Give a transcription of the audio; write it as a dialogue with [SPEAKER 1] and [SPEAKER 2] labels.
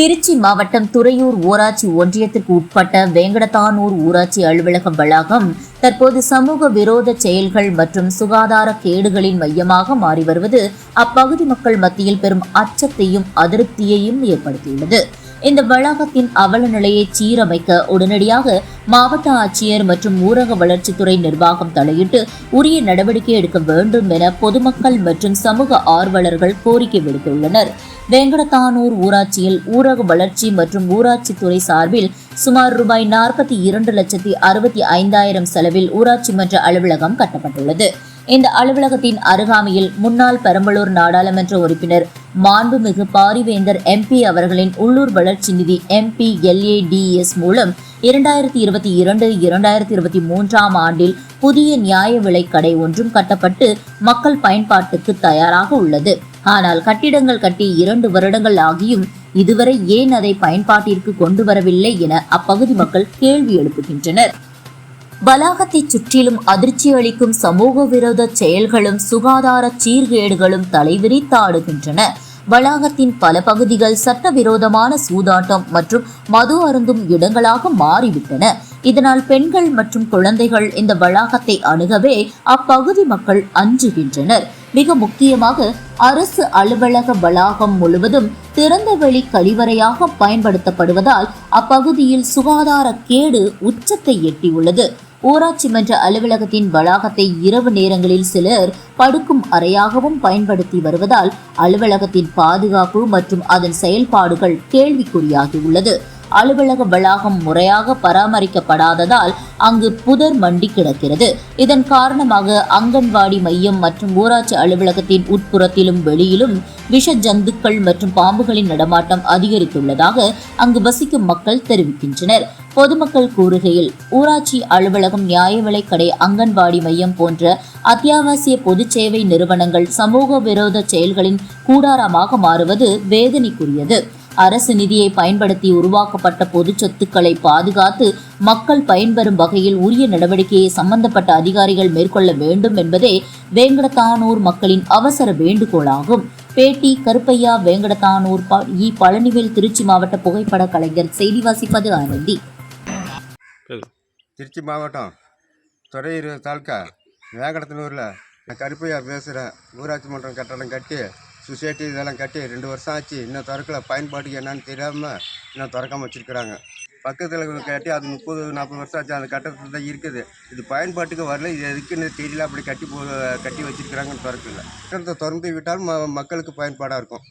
[SPEAKER 1] திருச்சி மாவட்டம் துறையூர் ஊராட்சி ஒன்றியத்திற்கு உட்பட்ட வேங்கடத்தானூர் ஊராட்சி அலுவலக வளாகம் தற்போது சமூக விரோத செயல்கள் மற்றும் சுகாதார கேடுகளின் மையமாக மாறி வருவது அப்பகுதி மக்கள் மத்தியில் பெரும் அச்சத்தையும் அதிருப்தியையும் ஏற்படுத்தியுள்ளது. இந்த வளாகத்தின் அவல நிலையை சீரமைக்க உடனடியாக மாவட்ட ஆட்சியர் மற்றும் ஊரக வளர்ச்சித்துறை நிர்வாகம் தலையிட்டு உரிய நடவடிக்கை எடுக்க வேண்டும் என பொதுமக்கள் மற்றும் சமூக ஆர்வலர்கள் கோரிக்கை விடுத்துள்ளனர். வேங்கடத்தானூர் ஊராட்சியில் ஊரக வளர்ச்சி மற்றும் ஊராட்சித்துறை சார்பில் சுமார் ரூபாய் நாற்பத்தி இரண்டு லட்சத்தி அறுபத்தி ஐந்தாயிரம் செலவில் ஊராட்சி மன்ற அலுவலகம் கட்டப்பட்டுள்ளது. இந்த அலுவலகத்தின் அருகாமையில் முன்னாள் பெரம்பலூர் நாடாளுமன்ற உறுப்பினர் மாண்புமிகு பாரிவேந்தர் எம்பி அவர்களின் உள்ளூர் வளர்ச்சி நிதி எம்பி எல்ஏடிஎஸ் மூலம் இரண்டாயிரத்தி இருபத்தி இரண்டு இரண்டாயிரத்தி இருபத்தி மூன்றாம் ஆண்டில் புதிய நியாய விலை கடை ஒன்றும் கட்டப்பட்டு மக்கள் பயன்பாட்டுக்கு தயாராக உள்ளது. ஆனால் கட்டிடங்கள் கட்டி இரண்டு வருடங்கள் ஆகியும் இதுவரை ஏன் அதை பயன்பாட்டிற்கு கொண்டு வரவில்லை என அப்பகுதி மக்கள் கேள்வி எழுப்புகின்றனர். வளாகத்தை சுற்றிலும் அதிர்ச்சி அளிக்கும் சமூக விரோத செயல்களும் சுகாதார சீர்கேடுகளும் தலைவிரித்தாடுகின்றன வளாகத்தின் பல பகுதிகள் சட்டவிரோதமான சூதாட்டம் மற்றும் மது அருந்தும் இடங்களாக மாறிவிட்டன. இதனால் பெண்கள் மற்றும் குழந்தைகள் இந்த வளாகத்தை அணுகவே அப்பகுதி மக்கள் அஞ்சுகின்றனர். மிக முக்கியமாக அரசு அலுவலக வளாகம் முழுவதும் திறந்தவெளி கழிவறையாக பயன்படுத்தப்படுவதால் அப்பகுதியில் சுகாதார கேடு உச்சத்தை எட்டியுள்ளது. ஊராட்சி மன்ற அலுவலகத்தின் வளாகத்தை இரவு நேரங்களில் சிலர் படுக்கும் அறையாகவும் பயன்படுத்தி வருவதால் அலுவலகத்தின் பாதுகாப்பு மற்றும் அதன் செயல்பாடுகள் கேள்விக்குறியாகியுள்ளது அலுவலக வளாகம் முறையாக பராமரிக்கப்படாததால் அங்கு புதர் மண்டி கிடக்கிறது. இதன் காரணமாக அங்கன்வாடி மையம் மற்றும் ஊராட்சி அலுவலகத்தின் உட்புறத்திலும் வெளியிலும் விஷ ஜந்துக்கள் மற்றும் பாம்புகளின் நடமாட்டம் அதிகரித்துள்ளதாக அங்கு வசிக்கும் மக்கள் தெரிவிக்கின்றனர். பொதுமக்கள் கூறுகையில் ஊராட்சி அலுவலகம் நியாய கடை அங்கன்வாடி மையம் போன்ற அத்தியாவசிய பொது சேவை நிறுவனங்கள் சமூக விரோத செயல்களின் கூடாரமாக மாறுவது வேதனைக்குரியது. அரசு நிதியை பயன்படுத்தி உருவாக்கப்பட்ட பொது சொத்துக்களை பாதுகாத்து மக்கள் பயன்பெறும் வகையில் உரிய நடவடிக்கையை சம்பந்தப்பட்ட அதிகாரிகள் மேற்கொள்ள வேண்டும் என்பதே வேங்கடத்தானூர் மக்களின் அவசர வேண்டுகோளாகும். பேட்டி கருப்பையா வேங்கடத்தானூர் இ பழனிவேல் திருச்சி மாவட்ட புகைப்பட கலைஞர் செய்தி வாசிப்பது ஆனந்தி
[SPEAKER 2] திருச்சி மாவட்டம் துறையூர் தாலுக்கா வேங்கடத்தனூரில் நான் கருப்பையா பேசுகிறேன் ஊராட்சி மன்றம் கட்டடம் கட்டி சொசைட்டி இதெல்லாம் கட்டி ரெண்டு வருஷம் ஆச்சு. இன்னும் திறக்கல. பயன்பாட்டுக்கு என்னன்னு தெரியாமல் இன்னும் திறக்காமல் வச்சுருக்குறாங்க. பக்கத்தில் கட்டி அது முப்பது நாற்பது வருஷம் ஆச்சு. அந்த கட்டத்தில் தான் இருக்குது. இது பயன்பாட்டுக்கு வரல. இது எதுக்குன்னு தெரியல. அப்படி கட்டி போ கட்டி வச்சிருக்கிறாங்கன்னு திறக்கல. கட்டத்தை திறந்து விட்டாலும் ம மக்களுக்கு பயன்பாடாக இருக்கும்.